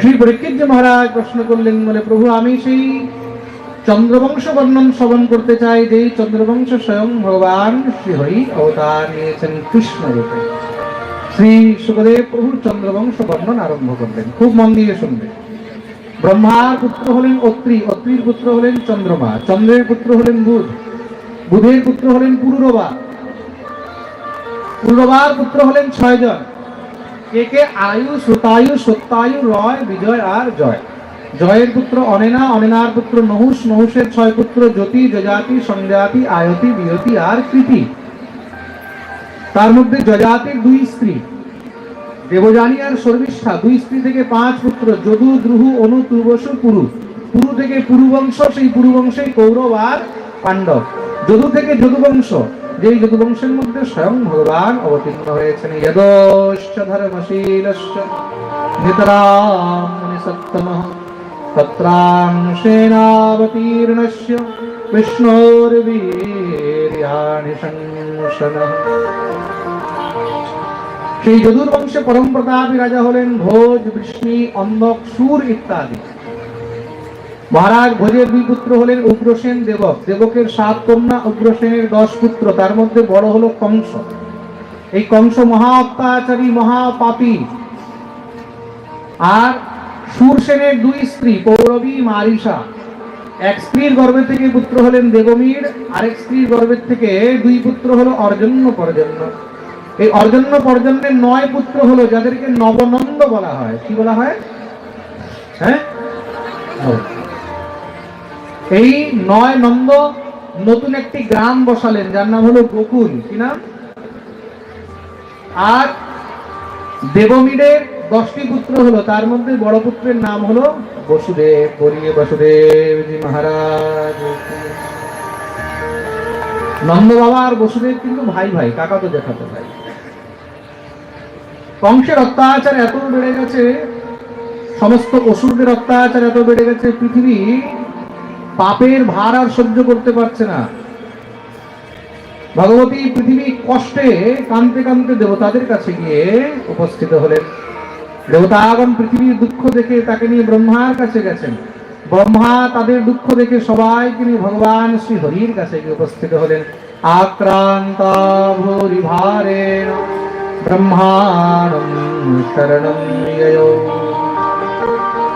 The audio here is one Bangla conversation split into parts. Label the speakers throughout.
Speaker 1: শ্রী পরীক্ষিত মহারাজ প্রশ্ন করলেন, বলে, প্রভু, আমি সেই চন্দ্রবংশ বর্ণন শ্রবণ করতে চাই, যেই চন্দ্রবংশ স্বয়ং ভগবান শ্রীহরি অবতার নিয়েছেন কৃষ্ণ রূপে। শ্রী সুখদেব প্রভু চন্দ্রবংশ বর্ণন আরম্ভ করলেন। খুব মন দিয়ে শুনবেন। ব্রহ্মার পুত্র হলেন অত্রি, অত্রির পুত্র হলেন চন্দ্রমা, চন্দ্রের পুত্র হলেন বুধ, বুধের পুত্র হলেন পুরুরবা, পুরুরবার পুত্র হলেন ছয়জন। কে আয়ু, সুতায়ু সত্যায়ু রয়, বিজয় আর জয়। জয়ের পুত্র অনেনা, অনেনার পুত্র নহুষ, নহুষের ছয় পুত্র জ্যোতি সংজাতি আয়তি, বিয়তি আর কৃতি। তার মধ্যে যজাতির দুই স্ত্রী। দেবযানী আর শর্মিষ্ঠা, দুই স্ত্রী থেকে পাঁচ পুত্র, যদু, দ্রুহু, অনু, তুর্বসু, পুরু। পুরু থেকে পুরুবংশ, সেই পুরুবংশে কৌরব আর পাণ্ডব। যদু থেকে যদুবংশ। যেই যদুবংশের মধ্যে স্বয়ং ভগবান অবতীর্ণ হয়েছেন। যদশ্চ ধর্মশীলশ্চ নিতরাম মুনিসত্তমঃ তত্রাংশেনাবতীর্ণস্য বিষ্ণোর্বীর্যাণি সংশনঃ। সেই যদুর বংশে পরম প্রতাপী রাজা হলেন ভোজ, বৃষ্ণি অন্ধক সুর ইত্যাদি। মহারাজ ভোজের দুই পুত্র হলেন উগ্রসেন দেবক। দেবকের সাত কন্যা, উগ্রসেনের দশ পুত্র। তার মধ্যে বড় হলো কংস। এই কংস মহা অত্যাচারী মহাপাপী। আর সুরসেনের দুই স্ত্রী, পৌরবী মারিসা এক স্ত্রীর গর্ভে থেকে পুত্র হলেন দেবমীর, আরেক স্ত্রীর গর্ভের থেকে দুই পুত্র হলো অর্জন্য পর্জন্য। এই অর্জন্য পর্জন্যের নয় পুত্র হলো যাদেরকে নবনন্দ বলা হয়। কি বলা হয়? হ্যাঁ। এই নয় নন্দ নতুন একটি গ্রাম বসালেন, যার নাম হলো গোকুল কি নাম? আর দেবমীরের দশটি পুত্র হলো, তার মধ্যে বড় পুত্রের নাম হলো বসুদেব বলিয়ে বসুদেবজি মহারাজ। নন্দ বাবা আর বসুদেব কিন্তু ভাই ভাই, কাকা তো দেখাতে ভাই। কংসের অত্যাচার এত বেড়ে গেছে, সমস্ত অসুরদের অত্যাচার এত বেড়ে গেছে, পৃথিবী পাপের ভার আর সহ্য করতে পারছে না। ভগবতী পৃথিবী কষ্টে কানতে কানতে দেবতাদের কাছে গিয়ে উপস্থিত হলেন। দেবতাগণ পৃথিবীর দুঃখ দেখে তাকে নিয়ে ব্রহ্মার কাছে গেছেন। ব্রহ্মা তাদের দুঃখ দেখে সবাইকে নিয়ে ভগবান শ্রী হরির কাছে গিয়ে উপস্থিত হলেন। আক্রান্ত ভূরি ভারেণ ব্রহ্মাণম শরণম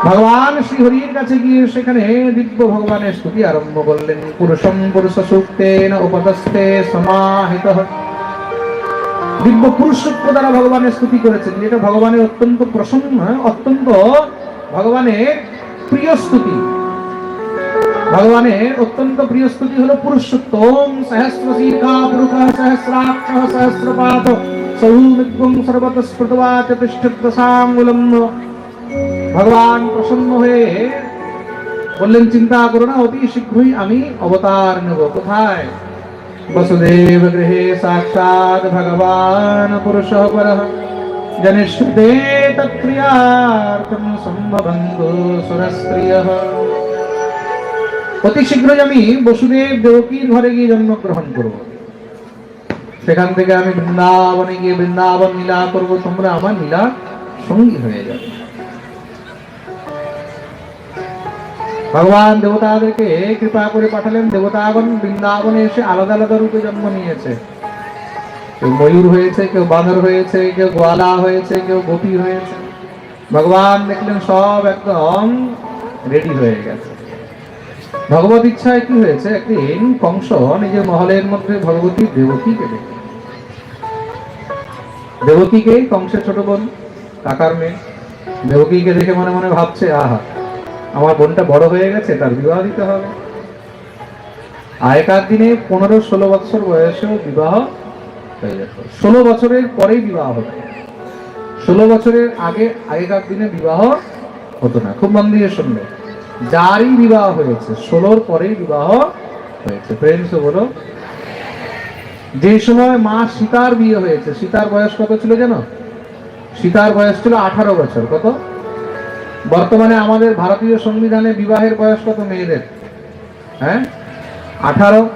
Speaker 1: ভগবান শ্রী হরির কাছে গিয়ে সেখানে দিব্য ভগবানের স্তুতি আরম্ভ করলেন। পুরুষম পুরুষ সূক্তেন উপদস্তে সমাহিত। দিব্য পুরুষ সূক্ত দ্বারা ভগবানের স্তুতি করেছেন। যেটা ভগবানের অত্যন্ত প্রসন্ন, অত্যন্ত ভগবানের প্রিয় স্তুতি। ভগবানের অত্যন্ত প্রিয় স্তুতি হলো পুরুষ সূক্ত ওম সহস্র শিখা পুরুষ সহস্রাক্ষ সহস্রপাত। সৌমিত্বং সর্বত স্ফুটবা চতুষ্ঠদশাঙ্গুলম ভগবান প্রসন্ন হয়ে বললেন, চিন্তা করো না, অতি শীঘ্রই আমি অবতার নেব। কোথায়? বসুদেব গৃহে সাক্ষাৎ ভগবান পুরুষ পর জনিষ্ঠে তৎক্রিয়ার্থম সম্ভবন্তু সুরস্ত্রিয়। অতি শীঘ্রই আমি বসুদেব দেবকীর ঘরে গিয়ে জন্মগ্রহণ করব। সেখান থেকে আমি বৃন্দাবনে গিয়ে বৃন্দাবন লীলা করব। তোমরা আমার লীলা সঙ্গী হয়ে যাবে। ভগবান দেবতাদেরকে কৃপা করে পাঠালেন। দেবতাগণ বৃন্দাবনে এসে আলাদা আলাদা রূপে জন্ম নিয়েছে। কেউ ময়ূর হয়েছে, কেউ বানর হয়েছে, কেউ গোয়ালা হয়েছে, কেউ গোপী হয়েছে। ভগবান দেখলেন সব একদম রেডি হয়ে গেছে। ভগবত ইচ্ছায় কি হয়েছে? একদিন কংস নিজের মহলের মধ্যে ভগবতী দেবকীকে দেখে। দেবকীকে কংসের ছোট বোন, কাকার মেয়ে, দেবকীকে দেখে মনে মনে ভাবছে, আহা আমার বোনটা বড় হয়ে গেছে, তার বিবাহ দিতে হবে। আগেকার দিনে পনেরো ষোলো বছর বয়সেও বিবাহ হয়ে যেত। ষোলো বছরের পরেই বিবাহ হতো। ষোলো বছরের আগে, আগেকার দিনে বিবাহ হতো না। খুব মন দিয়ে শুনবে। যারই বিবাহ হয়েছে, ষোলোর পরেই বিবাহ হয়েছে। ফ্রেন্ডস বলো। যে সময় মা সীতার বিয়ে হয়েছে, সীতার বয়স কত ছিল জানো? সীতার বয়স ছিল আঠারো বছর। কত? বর্তমানে আমাদের ভারতীয় সংবিধানে বিবাহের বয়স কত মেয়েদের? হ্যাঁ? আঠারো।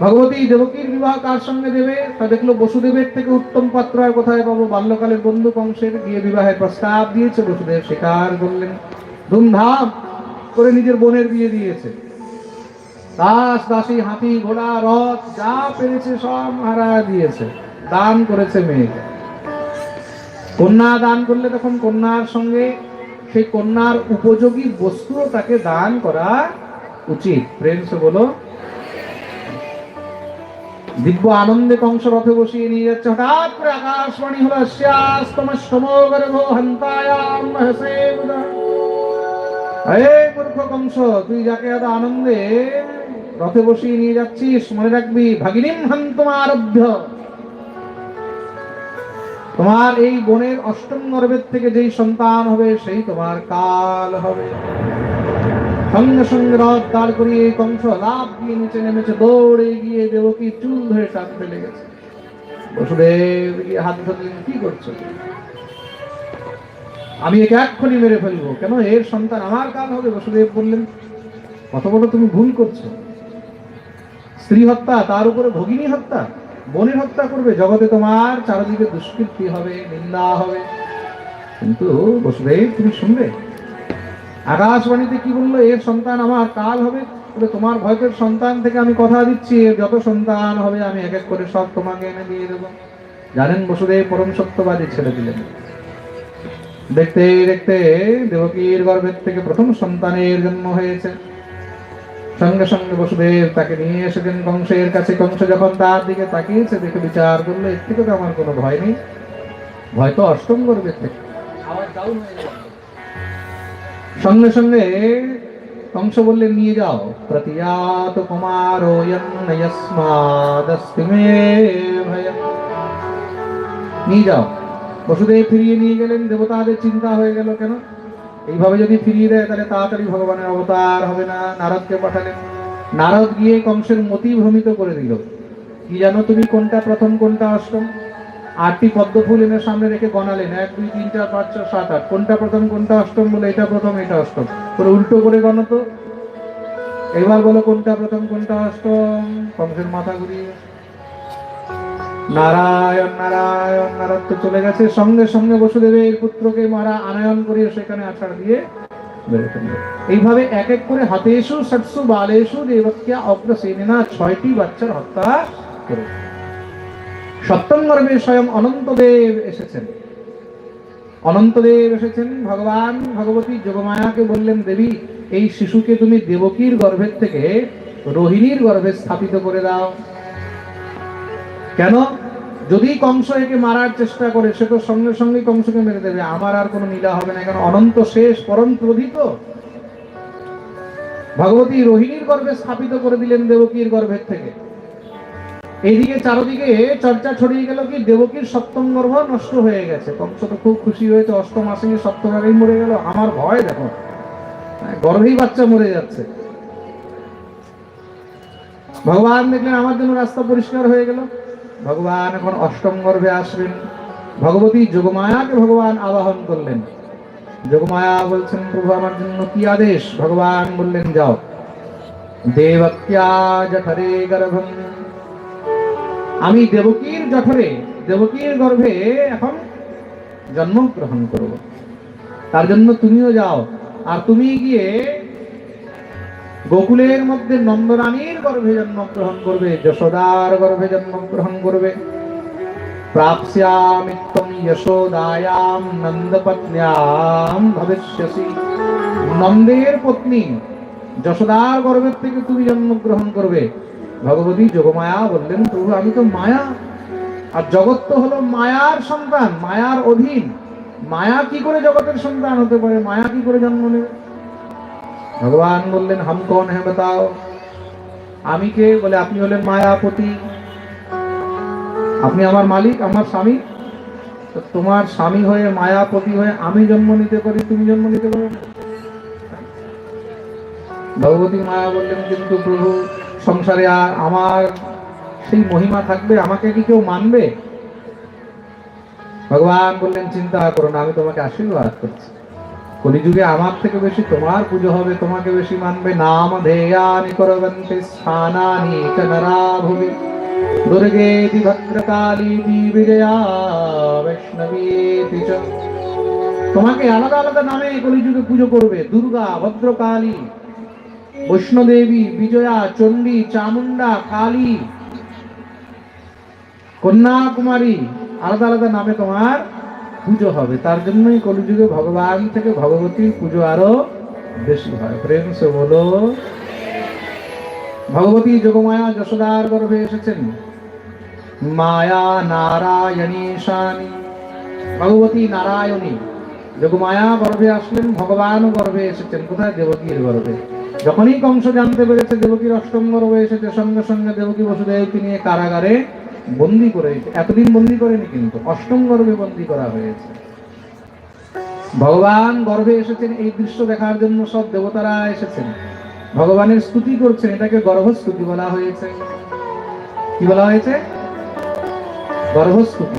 Speaker 1: ভগবতী দেবকীর বিবাহ কার সঙ্গে দেবে? তা দেখল বসুদেবের থেকে উত্তম পাত্র আর কোথায় পাবো? বাল্যকালের বন্ধু কংসের গিয়ে বিবাহের প্রস্তাব দিয়েছে বসুদেব। স্বীকার করলেন। ধুমধাম করে নিজের বোনের বিয়ে দিয়েছে। দাস, দাসী, হাতি, ঘোড়া, রথ, যা পেরেছে সব হারা দিয়েছে। দান করেছে মেয়েকে। কন্যা দান করলে তখন কন্যার সঙ্গে সেই কন্যার উপযোগী বস্তুও তাকে দান করা উচিত। ফ্রেন্ডস বলো, দিব্য আনন্দে কংস রথে বসিয়ে নিয়ে যাচ্ছে, হঠাৎ করে আকাশবাণী হলো শ্যাস্তম সমগর্ভ হন্তায়াম হসে হে মূর্খ কংস, তুই যাকে এত আনন্দে রথে বসিয়ে নিয়ে যাচ্ছিস, মনে রাখবি, ভাগিনীম হন্তম আরভ্য তোমার এই বোনের অষ্টম গর্ভের থেকে যেই সন্তান হবে, সেই তোমার কাল হবে। সঙ্গে সঙ্গে রথ দাঁড় করিয়ে কংস লাভ দিয়ে নিচে নেমেছে, দৌড়ে গিয়ে দেবকী চুল ধরে টানতে গেছে। বসুদেব গিয়ে হাত ধরলেন কি করছ আমি একে এক্ষুনি মেরে ফেলব। কেন? এর সন্তান আমার কাল হবে। বসুদেব বললেন কত বড় তুমি ভুল করছ। স্ত্রী হত্যা, তার উপরে ভগিনী হত্যা বোনের হত্যা করবে, জগতে তোমার চারিদিকে দুষ্কৃতি হবে, নিন্দা হবে। কিন্তু বসুদেব তুমি শুনবে। আকাশবাণীতে কি বলল, এর সন্তান আমার, কাল হবে। বলে তোমার ভয়তের সন্তান থেকে আমি কথা দিচ্ছি যত সন্তান হবে, আমি এক এক করে সব তোমাকে এনে দিয়ে দেবো। জানেন বসুদেব, পরম সত্যবাদী ছেড়ে দিলেন। দেখতে দেখতে দেবকীর গর্ভের থেকে প্রথম সন্তানের জন্ম হয়েছে। সঙ্গে সঙ্গে বসুদেব তাকে নিয়ে এসেছেন কংসের কাছে। কংস যখন তার দিকে তাকিয়েছে, দেখে বিচার করল, এর থেকে তো আমার কোনো ভয় নেই। ভয় তো অষ্টম গর্ভের থেকে। সঙ্গে সঙ্গে কংস বললেন, নিয়ে যাও। প্রতিয়াত কুমার নিয়ে যাও। বসুদেব ফিরিয়ে নিয়ে গেলেন। দেবতাদের চিন্তা হয়ে গেল কেন? এইভাবে যদি ফিরিয়ে দেয়, তাহলে তাড়াতাড়ি ভগবানের অবতার হবে না। নারদকে পাঠালেন। নারদ গিয়ে কংসের মতি ভ্রমিত করে দিল। কি জানো তুমি কোনটা? প্রথম কোনটা অষ্টম আটটি পদ্ম ফুল এনে সামনে রেখে গণালেন। এক, দুই, তিন, চার, পাঁচ, ছয়, সাত, আট। কোনটা প্রথম, কোনটা অষ্টম বলে? এটা প্রথম, এটা অষ্টম করে উল্টো করে গণতো এবার বলো কোনটা প্রথম, কোনটা অষ্টম কংসের মাথা ঘুরিয়ে। নারায়ণ নারায়ণ নারদ তো চলে গেছে। সঙ্গে সঙ্গে বসুদেবের পুত্রকে মারা আনয়ন করিয়ে সেখানে আছাড় দিয়ে এইভাবে এক এক করে হাতেশু ষটসু বালেশু দেবক্যা অগ্রসেনা ছয়টি বাচ্চার হত্যা করে। সপ্তম গর্ভে স্বয়ং অনন্তদেব এসেছেন। অনন্তদেব এসেছেন, ভগবান ভগবতী যোগমায়াকে বললেন, দেবী, এই শিশুকে তুমি দেবকীর গর্ভের থেকে রোহিণীর গর্ভে স্থাপিত করে দাও। কেন? যদি কংস একে মারার চেষ্টা করে সে তো সঙ্গে সঙ্গে কংসকে মেরে দেবে। আমার আর কোনো নীলা হবে না কারণ অনন্ত শেষ পরম প্রধিত ভগবতী রোহিণীর গর্ভে স্থাপিত করে দিলেন দেবকীর গর্ভের থেকে। এইদিকে চারদিকে চর্চা ছড়িয়ে গেল কি দেবকীর সপ্তম গর্ভ নষ্ট হয়ে গেছে। কংস তো খুব খুশি হয়েছে অষ্টম আসেনি সপ্তম আগেই মরে গেল। আমার ভয় দেখো হ্যাঁ, গর্ভেই বাচ্চা মরে যাচ্ছে। ভগবান দেখলেন আমার জন্য রাস্তা পরিষ্কার হয়ে গেল। ভগবান এখন অষ্টম গর্ভে আসবেন ভগবতী যোগমায়াকে ভগবান আবাহন করলেন। যোগমায়া বলছেন, প্রভু, আমার জন্য কি আদেশ? ভগবান বললেন, যাও। দেবক্যা জঠরে গর্ভম। আমি দেবকীর জঠরে, দেবকীর গর্ভে এখন জন্মগ্রহণ করব। তার জন্য তুমিও যাও। আর তুমি গিয়ে গোকুলের মধ্যে নন্দরানীর গর্ভে জন্মগ্রহণ করবে, যশোদার গর্ভে জন্মগ্রহণ করবে। প্রাপ্স্যামিত্তম যশোদায়াম নন্দপত্ন্যাম ভবিষ্যসি। নন্দের পত্নী যশোদার গর্ভের থেকে তুমি জন্মগ্রহণ করবে। ভগবতী যোগমায়া বললেন, প্রভু, আমি তো মায়া। আর জগৎ তো হলো মায়ার সন্তান, মায়ার অধীন। মায়া কি করে জগতের সন্তান হতে পারে? মায়া কি করে জন্ম নেবে? ভগবান বললেন, হাম কন হ্যাঁ বাতাও? আমি কে? বলে, আপনি হলেন মায়াপতি। আপনি আমার মালিক, আমার স্বামী। তোমার স্বামী হয়ে, মায়াপতি হয়ে আমি জন্ম নিতে পারি, তুমি জন্ম নিতে পারো ভগবতী মায়া বললেন, কিন্তু প্রভু, সংসারে আর আমার সেই মহিমা থাকবে, আমাকে কি কেউ মানবে? ভগবান বললেন, চিন্তা করো না, আমি তোমাকে আশীর্বাদ করছি। কলিযুগে আমার থেকে বেশি তোমার পুজো হবে, তোমাকে বেশি মানবে। নাম ধেয়ানি করবন্তে স্থানানি ভদ্রকালীতি বিজয়া তোমাকে আলাদা আলাদা নামে কলিযুগে পুজো করবে, দুর্গা, ভদ্রকালী, বৈষ্ণদেবী, বিজয়া, চণ্ডী চামুন্ডা কালী, কন্যাকুমারী। আলাদা আলাদা নামে তোমার পুজো হবে। তার জন্যই কলিযুগে ভগবান থেকে ভগবতীর পুজো আরও বেশি হয়। প্রেম সে বলো। ভগবতী যোগমায়া যশোদার গর্ভে এসেছেন। মায়া নারায়ণী শানী ভগবতী নারায়ণী যোগমায়া গর্ভে আসলেন, ভগবানও গর্ভে এসেছেন। কোথায়? দেবকীর গর্ভে। যখনই কংস জানতে পেরেছে দেবকীর অষ্টম গর্ভে এসেছে, সঙ্গে সঙ্গে দেবকী বসুদেবকে নিয়ে কারাগারে বন্দি করে, এতদিন বন্দি করেনি কিন্তু, অষ্টম গর্ভে বন্দি করা হয়েছে। ভগবান গর্ভে এসেছেন, এই দৃশ্য দেখার জন্য সব দেবতারা এসেছেন। ভগবানের স্তুতি করছেন, এটাকে গর্ভস্তুতি বলা হয়েছে। কি বলা হয়েছে? গর্ভস্তুতি।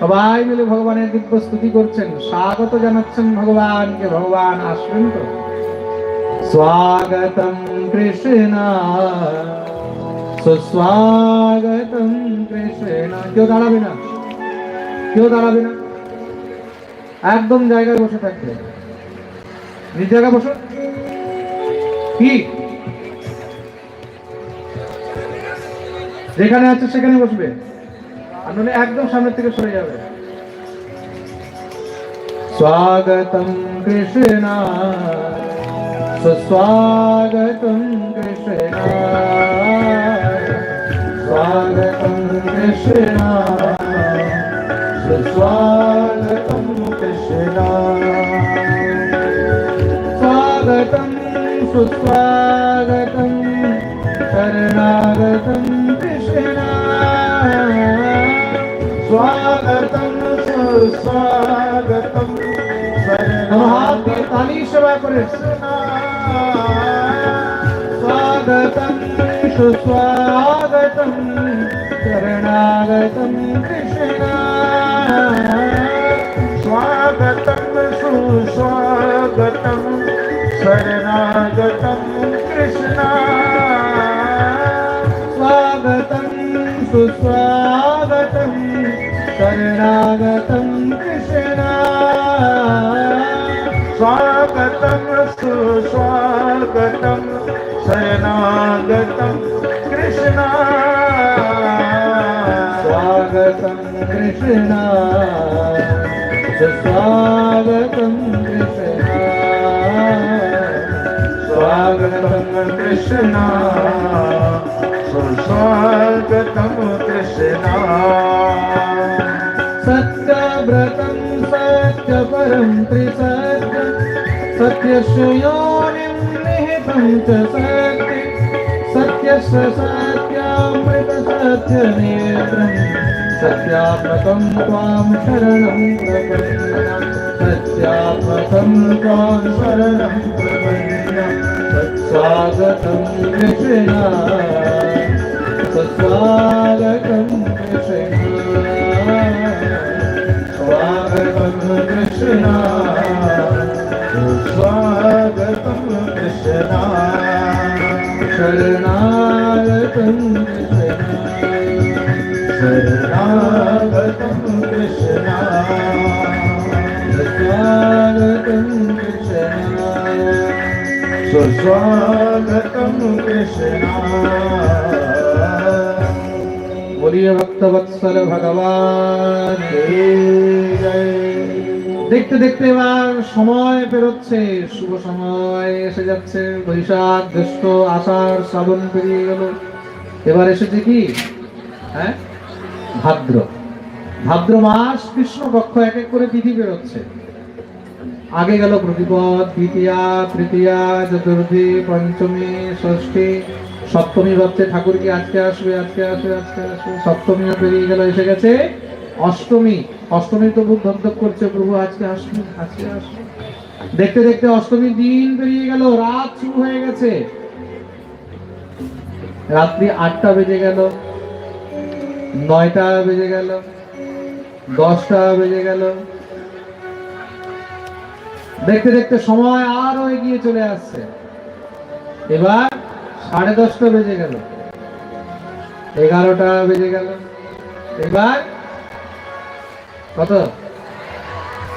Speaker 1: সবাই মিলে ভগবানের দিব্য স্তুতি করছেন। স্বাগত জানাচ্ছেন ভগবানকে, ভগবান আসবেন তো। স্বাগতম কৃষ্ণ। সুস্বাগতম কৃষ্ণ কেউ দাঁড়াবে না কেউ দাঁড়াবে না একদম জায়গায় বসে থাকবে। নিজ জায়গায় বসো। কি? যেখানে আছে সেখানে বসবে। আর নইলে একদম সামনের থেকে সরে যাবে। স্বাগতম কৃষ্ণ সুস্বাগতম Krishna Swagatam, Swagatam, Swagatam, Swagatam, Swagatam, Swagatam, Swagatam, Swagatam, Swagatam, Swagatam, Swagatam, Swagatam, సుస్వాగతం శరణాగతం కృష్ణ.
Speaker 2: స్వాగతం సుస్వాగతం శరణాగతం కృష్ణ.
Speaker 1: స్వాగతం సుస్వాగతం శరణాగతం కృష్ణ.
Speaker 2: స్వాగతం సుస్వాగతం శరణ कृष्ण
Speaker 1: सुस्वागतं कृष्ण।
Speaker 2: स्वागतं कृष्ण सुस्वागतं कृष्ण।
Speaker 1: सत्यव्रतं सत्यपरं त्रिसत्यं सत्यस्य योनिं निहितं च सत्ये। सत्यस्य सत्यामृतसत्यनेत्रं सत्यात्मकं त्वां शरणं प्रपन्ना सत्यात्मकं त्वां शरणं प्रपन्ना तत्स्वागतं कृष्ण। स्वागतं कृष्ण स्वागतं कृष्ण।
Speaker 2: स्वागतं कृष्ण।
Speaker 1: शरणागतं कृष्ण। स्वागतं कृष्ण
Speaker 2: सुस्वागतं कृष्ण
Speaker 1: बोलिए भक्तवत्सल भगवान की জয়। দেখতে দেখতে এবার সময় পেরোচ্ছে শুভ সময় এসে যাচ্ছে বৈশাখ জ্যৈষ্ঠ আষাঢ় শ্রাবণ পেরিয়ে গেল এবার এসেছে কি হ্যাঁ ভাদ্র। ভাদ্র মাস, কৃষ্ণ পক্ষ এক এক করে তিথি বেরোচ্ছে। আগে গেল প্রতিপদ, দ্বিতীয়া, তৃতীয়া, চতুর্থী, পঞ্চমী, ষষ্ঠী, সপ্তমী ভাবছে ঠাকুর কি আজকে আসবে আজকে আসবে আজকে আসবে। সপ্তমীও পেরিয়ে গেল, এসে গেছে অষ্টমী। অষ্টমী তো খুব ধকধক করছে, প্রভু, আজকে আসবে আজকে আসবে। দেখতে দেখতে অষ্টমীর দিন পেরিয়ে গেল, রাত শুরু হয়ে গেছে। রাত্রি আটটা বেজে গেল। নয়টা বেজে গেল, দশটা বেজে গেল। দেখতে দেখতে সময় আরও এগিয়ে চলে আসছে। এবার সাড়ে দশটা বেজে গেল, এগারোটা বেজে গেল। এবার কত?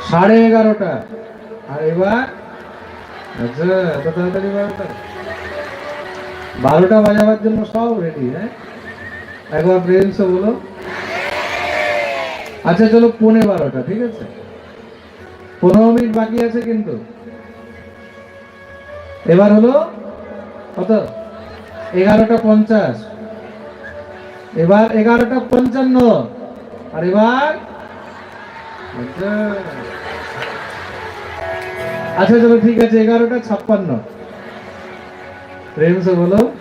Speaker 1: সাড়ে এগারোটা। আর এবার আচ্ছা এত তাড়াতাড়ি বারোটা? বারোটা বাজাবার জন্য সব রেডি হ্যাঁ? একবার প্রেমস বলো। আচ্ছা চলো পৌনে বারোটা, ঠিক আছে? পনেরো মিনিট বাকি আছে কিন্তু। এবার হলো কত? এগারোটা পঞ্চাশ। এবার এগারোটা পঞ্চান্ন। আর এবার আচ্ছা চলো, ঠিক আছে, এগারোটা ছাপ্পান্ন। প্রেম সে বলো।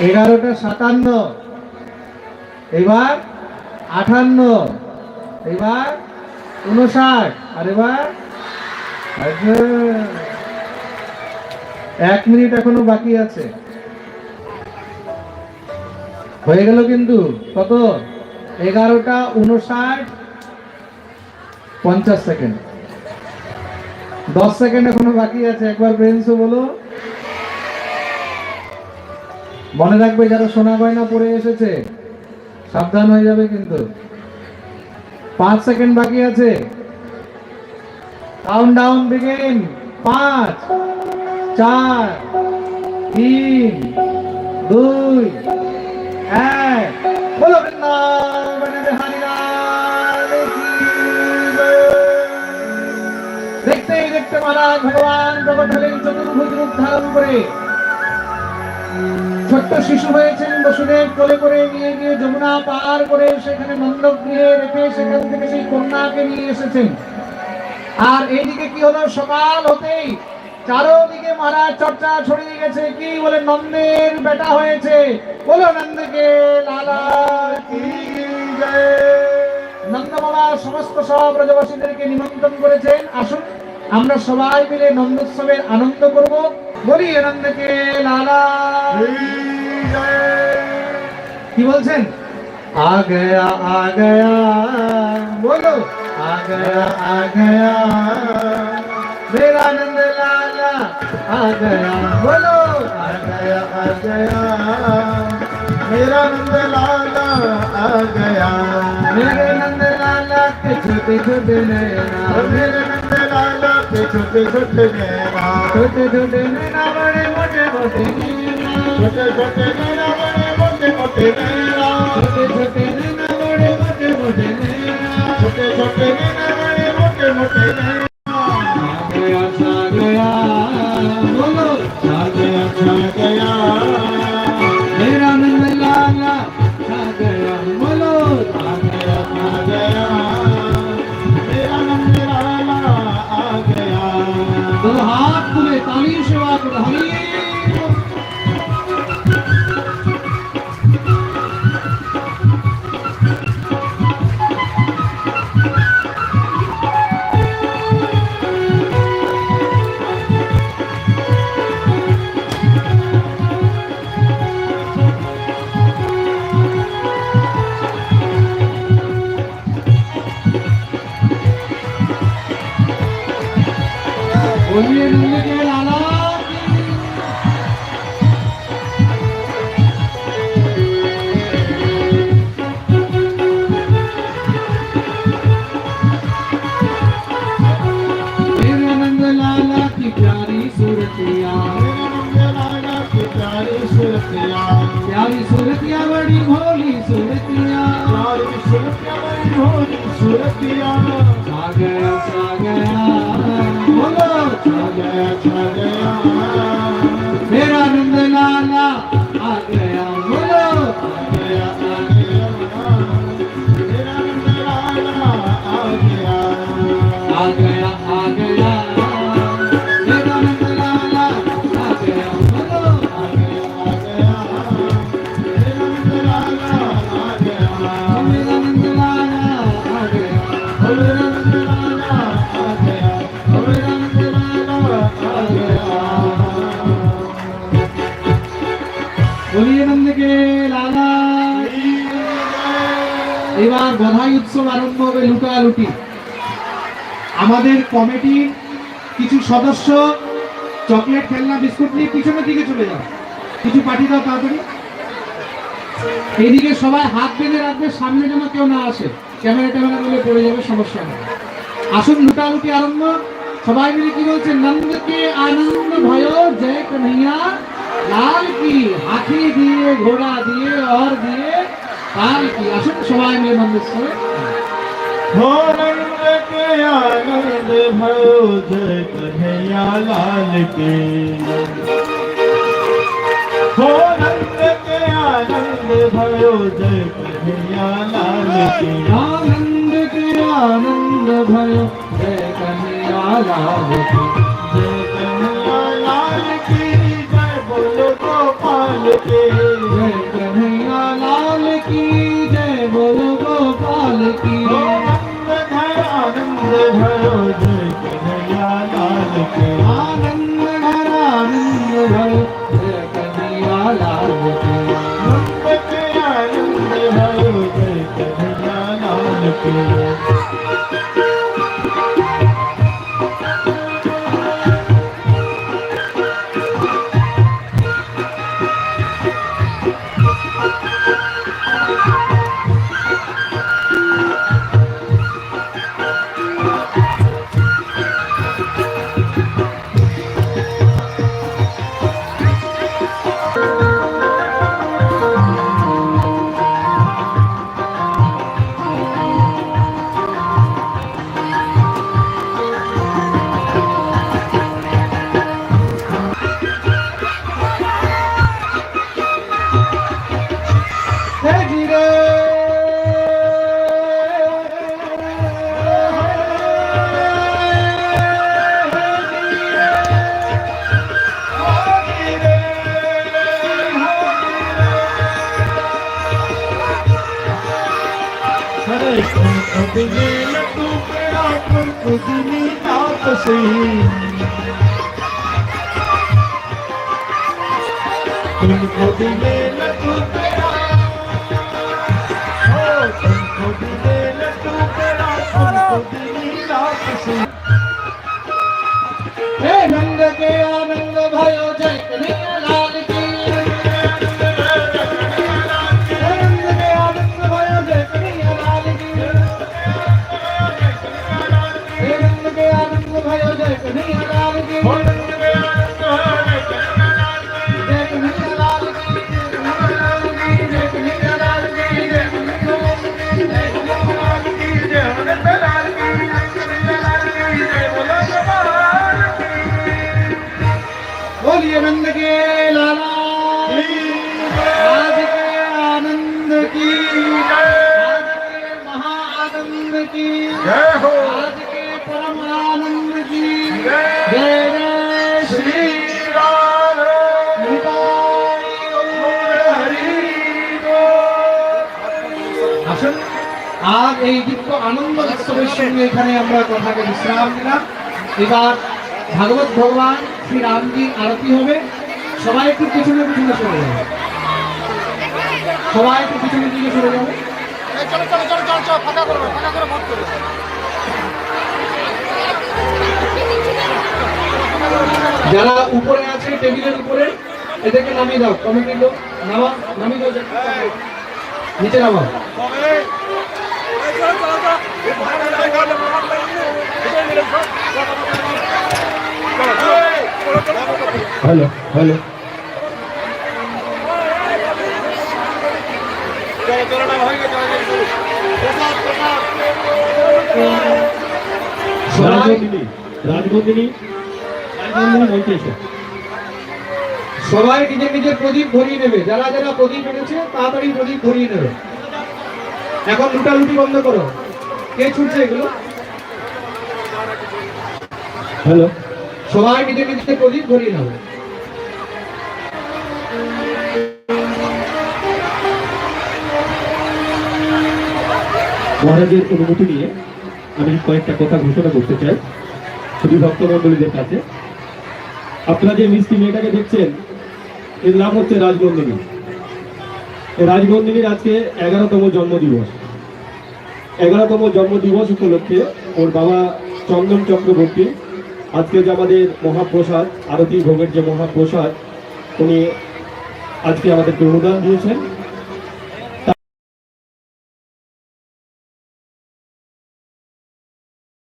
Speaker 1: এগারোটা সাতান্ন। এবার আঠান্ন, এবার উনষাট আর এবার এক মিনিট এখনও বাকি আছে। হয়ে গেল কিন্তু, কত? এগারোটা উনষাট পঞ্চাশ সেকেন্ড। দশ সেকেন্ড এখনও বাকি আছে, একবার ব্রেন্সও বলো। মনে রাখবে যারা সোনা গয়না পরে এসেছে। সাবধান হয়ে যাবে কিন্তু। পাঁচ সেকেন্ড বাকি আছে। কাউন্ট ডাউন বিগিন পাঁচ, চার, তিন, দুই, এক। বলো। দেখতেই দেখতে মহারাজ ভগবান প্রকট হলেন চতুর্ভুজ রূপ ধারণ করে। ছোট্ট শিশু হয়েছেন বসুদেব কোলে করে নিয়ে গিয়ে যমুনা পার করে সেখানে নন্দগৃহে রেখে সেখান থেকে সেই কন্যাকে নিয়ে এসেছেন আর এইদিকে কি হলো? সকাল হতেই চারোদিকে মহারাজ চর্চা ছড়িয়ে গেছে। কি বলে? নন্দের বেটা হয়েছে। বলো নন্দকে, লালা নন্দ সমস্ত সব ব্রজবাসীদেরকে নিমন্ত্রণ করেছেন। আসুন, আমরা সবাই মিলে নন্দোৎসবের আনন্দ করব। বলি নন্দকে, লালা কি বলছেন আ গয়া আ গয়া বলো আ গয়া আ গয়া मेरा नंद लाला आ गया बोलो आ गया आ गया
Speaker 2: मेरा नंद लाला आ गया
Speaker 1: मेरे नंद लाला के छोटे छोटे नैना
Speaker 2: और मेरे नंद लाला के छोटे छोटे नैना
Speaker 1: छोटे छोटे नैना बड़े मोटे मोटे नैना
Speaker 2: छोटे छोटे नैना बड़े मोटे मोटे नैना
Speaker 1: छोटे छोटे नैना बड़े मोटे मोटे नैना
Speaker 2: छोटे छोटे नैना बड़े मोटे मोटे नैना
Speaker 1: आ गया आ गया बोलो आ गया
Speaker 2: छा गया
Speaker 1: प्यारी सूरतिया
Speaker 2: प्यारी सुरतिया.
Speaker 1: प्यारी सूरतिया बड़ी भोली सूरतिया.
Speaker 2: प्यारी सुरतिया बड़ी भोली सुरतिया.
Speaker 1: आ गया आ गया बोलो.
Speaker 2: छा गया गया
Speaker 1: এবার গধাই উৎসব আরম্ভ হবে লুটালুটি আমাদের কমিটির কিছু সদস্য চকলেট, খেলনা, বিস্কুট নিয়ে পিছনের দিকে চলে যাও কিছু পাঠিয়ে দাও তাড়াতাড়ি। এদিকে সবাই হাত বেঁধে রাখবে, সামনে যেন কেউ না আসে। ক্যামেরা ট্যামেরা বলে পড়ে যাবে, সমস্যা নেই। আসুন লুটালুটি আরম্ভ। সবাই মিলে কি বলছে নন্দকে আনন্দ ভয়, জয় কানহাইয়া। লাল কি? হাতি দিয়ে, ঘোড়া দিয়ে, অর দিয়ে। কাল কি আসুন সবাই মিলে মন্দির
Speaker 2: हो नंद के आनंद भयो जय कन्हैया लाल के हो नंद के आनंद भयो जय कन्हैया लाल के
Speaker 1: आनंद के आनंद भय जय कन्हैया लाल की
Speaker 2: जय कन्हैया लाल की जय बोलो गोपाल के
Speaker 1: जय कन्हैया
Speaker 2: কি জয় বল গোপাল কি?
Speaker 1: আনন্দ আনন্দ
Speaker 2: हरे कुंकुदिनी लड्डू पेड़ा कुंकुदिनी तापसी कुंकुदिनी लड्डू पेड़ा हो कुंकुदिनी लड्डू पेड़ा कुंकुदिनी तापसी
Speaker 1: हे नंद के आनंद भयो जय कन्हैया के लाला जय। आज के आनंद की आज के महाआनंद की
Speaker 2: जय हो
Speaker 1: এই দিব্য আনন্দ উৎসবের সঙ্গে এখানে আমরা কথাকে বিশ্রাম দিলাম এবার ভাগবত ভগবান শ্রী রামজির আরতি হবে। সবাই একটু পিছনে পিছনে সরে যাবে সবাই একটু পিছনের দিকে সরে যাবে যারা উপরে আছে, টেবিলের উপরে, এদেরকে নামিয়ে দাও। কমিটির লোক নামা নামিয়ে দাও। নিচে নামাও। হ্যালো হ্যালো সবাই নিজের নিজের প্রদীপ ধরিয়ে নেবে। যারা যারা প্রদীপ এনেছে, তাড়াতাড়ি প্রদীপ ধরিয়ে নেবে। এখন লুটালুটি বন্ধ করো। কে ছুটছে এগুলো?
Speaker 2: হ্যালো?
Speaker 1: সবাই নিজের নিজের প্রদীপ ধরিয়ে নেবে
Speaker 2: মহারাজের অনুমতি নিয়ে আমি কয়েকটা কথা ঘোষণা করতে চাই। শুধু ভক্তমন্ডলীদের কাছে। আপনারা যে মিষ্টি মেয়েটাকে দেখছেন, এর নাম হচ্ছে রাজবন্দিনী এই আজকে এগারোতম জন্মদিবস। এগারোতম জন্মদিবস উপলক্ষে ওর বাবা চন্দন চক্রবর্তী,
Speaker 3: আজকে যে আমাদের মহাপ্রসাদ, আরতি ভোগের যে মহাপ্রসাদ, উনি আজকে আমাদেরকে অনুদান দিয়েছেন।